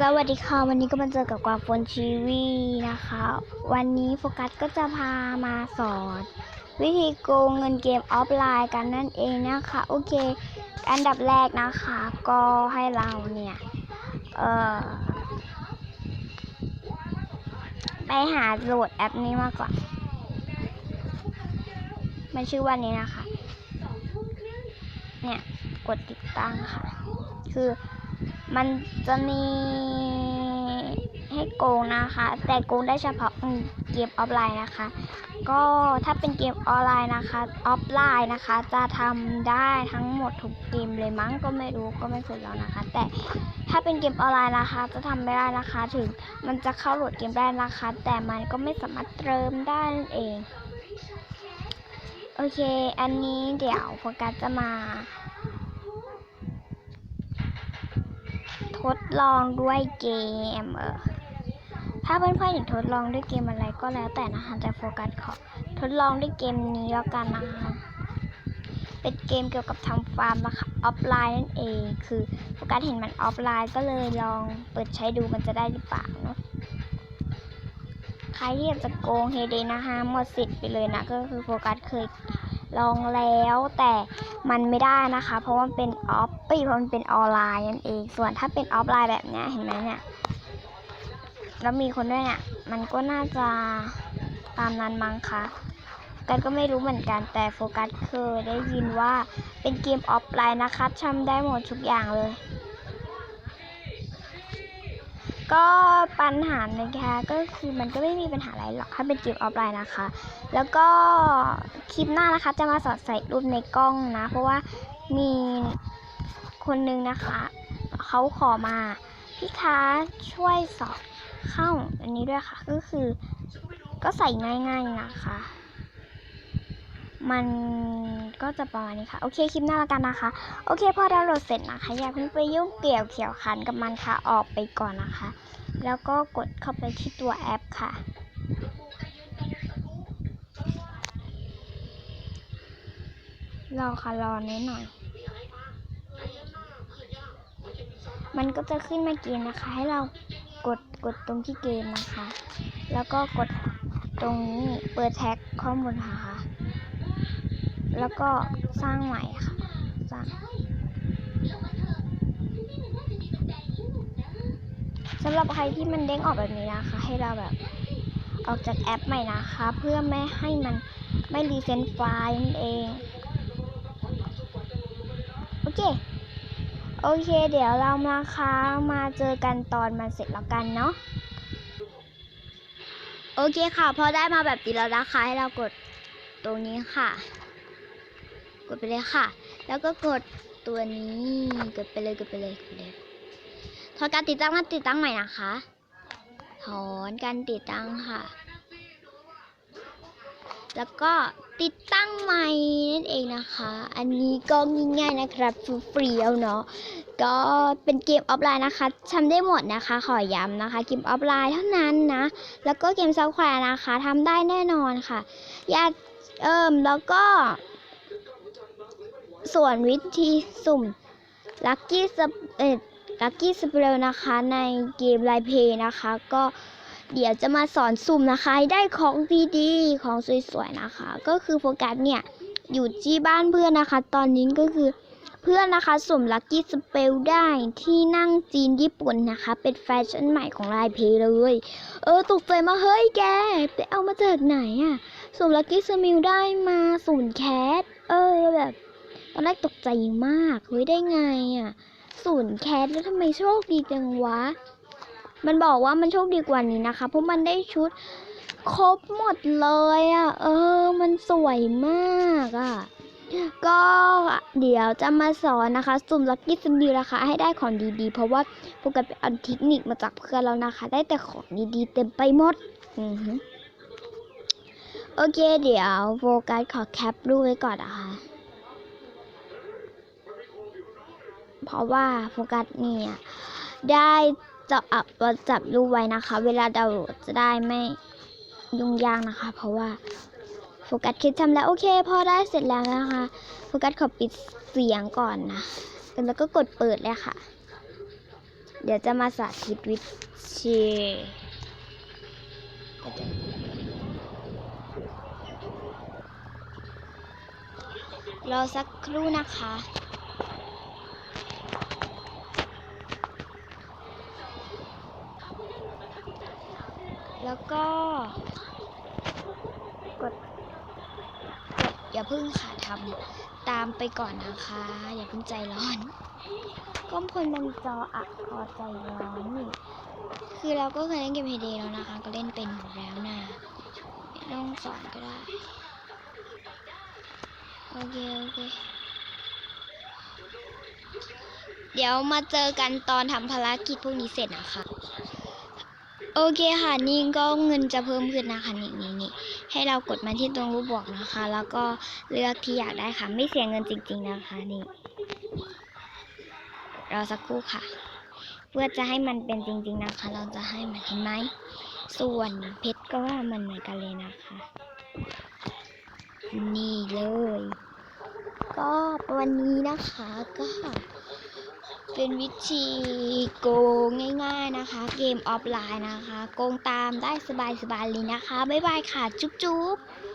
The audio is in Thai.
สวัสดีค่ะวันนี้ก็มาเจอกับกวางฟนชีวีนะคะ วันนี้โฟกัสก็จะพามาสอน วิธีโกงเงินเกมออฟไลน์กันนั่นเองนะคะ โอเค อันดับแรกนะคะ ก็ให้เราเนี่ย เอ่อ ไปหาโหลดแอปนี้มาก่อน มันชื่อว่านี้นะคะ เนี่ย กดติดตั้งค่ะ คือ มันจะมีให้โกงนะคะ แต่โกงได้เฉพาะเกมออฟไลน์นะคะ ก็ถ้าเป็นเกมออนไลน์นะคะออฟไลน์นะคะ จะทำได้ทั้งหมดทุกเกมเลยมั้งก็ไม่รู้ก็ไม่เคยแล้วนะคะ แต่ถ้าเป็นเกมออนไลน์นะคะ จะทำไม่ได้นะคะ ถึงมันจะเข้าโหลดเกมได้นะคะ แต่มันก็ไม่สามารถเติมได้นั่นเอง โอเค อันนี้เดี๋ยวโฟกัสจะมา ดลองด้วยเกมเออถ้าเพื่อนๆอยากทดลองด้วยเกมอะไรก็แล้วแต่นะคะแต่โฟกัสขอทดลองด้วยเกมนี้แล้วกันนะคะเป็นเกมเกี่ยวกับทำฟาร์มนะคะออฟไลน์นั่นเอง คือโฟกัสเห็นมันออฟไลน์ก็เลยลองเปิดใช้ดูมันจะได้หรือเปล่าเนาะใครที่อยากจะโกงเฮเดนะคะหมดสิทธิ์ไปเลยนะก็คือโฟกัสเคย ลองแล้วแต่มันไม่ได้นะคะ เพราะว่ามันเป็นออฟปีเพราะมันเป็นออนไลน์นั่นเอง ส่วนถ้าเป็นออฟไลน์แบบเนี้ยเห็นไหมเนี่ยแล้วมีคนด้วยเนี่ยมันก็น่าจะตามนั้นมั้งคะกันก็ไม่รู้เหมือนกันแต่โฟกัสเคยได้ยินว่าเป็นเกมออฟไลน์นะคะทำได้หมดทุกอย่างเลย ก็ปัญหานะคะก็คือมันก็ไม่มีปัญหาอะไรหรอกถ้าเป็นเกมออฟไลน์นะคะ แล้วก็คลิปหน้านะคะจะมาสอดใส่รูปในกล้องนะ เพราะว่ามีคนนึงนะคะเขาขอมาพี่คะช่วยสอบเข้าอันนี้ด้วยค่ะ ก็คือก็ใส่ง่ายๆนะคะ มันก็จะประมาณนี้ค่ะ โอเคคลิปหน้าละกันนะคะ โอเคพอดาวน์โหลดเสร็จนะคะ อย่าเพิ่งไปยุ่งเกี่ยวเขียวขันกับมันค่ะ ออกไปก่อนนะคะ แล้วก็กดเข้าไปที่ตัวแอปค่ะรอค่ะรอนิดหน่อย มันก็จะขึ้นมาเกมนะคะ ให้เรากดกดตรงที่เกมนะคะ แล้วก็กดตรงนี้เปิดแท็กข้อมูลค่ะ แล้วก็สร้างใหม่ค่ะ สร้างสำหรับใครที่มันเด้งออกแบบนี้นะคะ ให้เราแบบออกจากแอปใหม่นะคะ เพื่อไม่ให้มันไม่รีเซนไฟล์นั่นเอง โอเค โอเค เดี๋ยวเรามาค่ะมาเจอกันตอนมันเสร็จแล้วกันเนาะโอเคค่ะ พอได้มาแบบนี้แล้วนะคะให้เรากดตรงนี้ค่ะ กดไปเลยค่ะ แล้วก็กดตัวนี้กดไปเลยกดไปเลยกดเลยถอนการติดตั้งมาติดตั้งใหม่นะคะ ถอนการติดตั้งค่ะ แล้วก็ติดตั้งใหม่นั่นเองนะคะ อันนี้ก็ง่ายๆนะครับฟรีเอาเนาะ ก็เป็นเกมออฟไลน์นะคะทำได้หมดนะคะ ขอย้ำนะคะ เกมออฟไลน์เท่านั้นนะ แล้วก็เกมซอฟต์แวร์นะคะทำได้แน่นอนค่ะ อย่าเอิ่มแล้วก็ ส่วนวิธีสุ่มลัคกี้สเอ่อลัคกี้สเปรนะคะในเกมไลเพย์นะคะ ก็เดี๋ยวจะมาสอนสุ่มนะคะให้ได้ของดีๆของสวยๆนะคะ ก็คือโฟกัสเนี่ยอยู่ที่บ้านเพื่อนนะคะ ตอนนี้ก็คือเพื่อนนะคะสุ่มลัคกี้สเปลได้ที่นั่งจีนญี่ปุ่นนะคะ เป็นแฟชั่นใหม่ของไลเพย์เลย เออตกใจมาเฮ้ยแก ไปเอามาจากไหนอะสุ่มลัคกี้สมิลได้มาศูนย์แคสเออแบบ อนแรกตกใจมาก เฮ้ยได้ไงอะศูนย์แคสแล้วทำไมโชคดีจังวะ มันบอกว่ามันโชคดีกว่านี้นะคะ เพราะมันได้ชุดครบหมดเลยอะ เออ มันสวยมากอะ ก็เดี๋ยวจะมาสอนนะคะ สุ่มลัคกี้สมิลนะคะ ให้ได้ของดีๆ เพราะว่าโฟกัสไปเอาเทคนิคมาจากเพื่อนแล้วนะคะ ได้แต่ของดีๆ เต็มไปหมด อือฮึโอเค เดี๋ยวโฟกัสขอแคปรูปไว้ก่อนนะคะ เพราะว่าโฟกัสเนี่ยได้จะอับจับรูปไว้นะคะ เวลาดาวน์โหลดจะได้ไม่ยุ่งยากนะคะ เพราะว่าโฟกัสคิดทำแล้วโอเค พอได้เสร็จแล้วนะคะโฟกัสขอปิดเสียงก่อนนะแล้วก็กดเปิดเลยค่ะ เดี๋ยวจะมาสาธิตวิธีรอสักครู่นะคะ แล้วก็ กด กด อย่า เพึ่งค่ะทำตามไปก่อนนะคะ อย่าเพึ่งใจร้อนก้มคนเป็นจออะคอใจร้อนนี่คือเราก็เคยเล่นเกมเฮเดแล้วนะคะ ก็เล่นเป็นอยู่แล้วนะไม่ต้องสอนก็ได้โอเคโอเคเดี๋ยวมาเจอกันตอนทำภารกิจพวกนี้เสร็จนะคะ โอเคค่ะนี่ก็เงินจะเพิ่มขึ้นนะคะนี่นี่นี่ให้เรากดมาที่ตรงรูปบอกนะคะ แล้วก็เลือกที่อยากได้ค่ะ ไม่เสียเงินจริง ๆนะคะนี่รอสักครู่ค่ะ เพื่อจะให้มันเป็นจริง ๆนะคะ เราจะให้มันเห็นไหมส่วนเพชรก็ว่ามันเหมือนกันเลยนะคะ นี่เลย ก็วันนี้นะคะก็ เป็นวิธีโกงง่าย ๆนะคะ เกมออฟไลน์นะคะ โกงตามได้สบายๆเลยนะคะ บ๊ายบายค่ะ จุ๊บๆ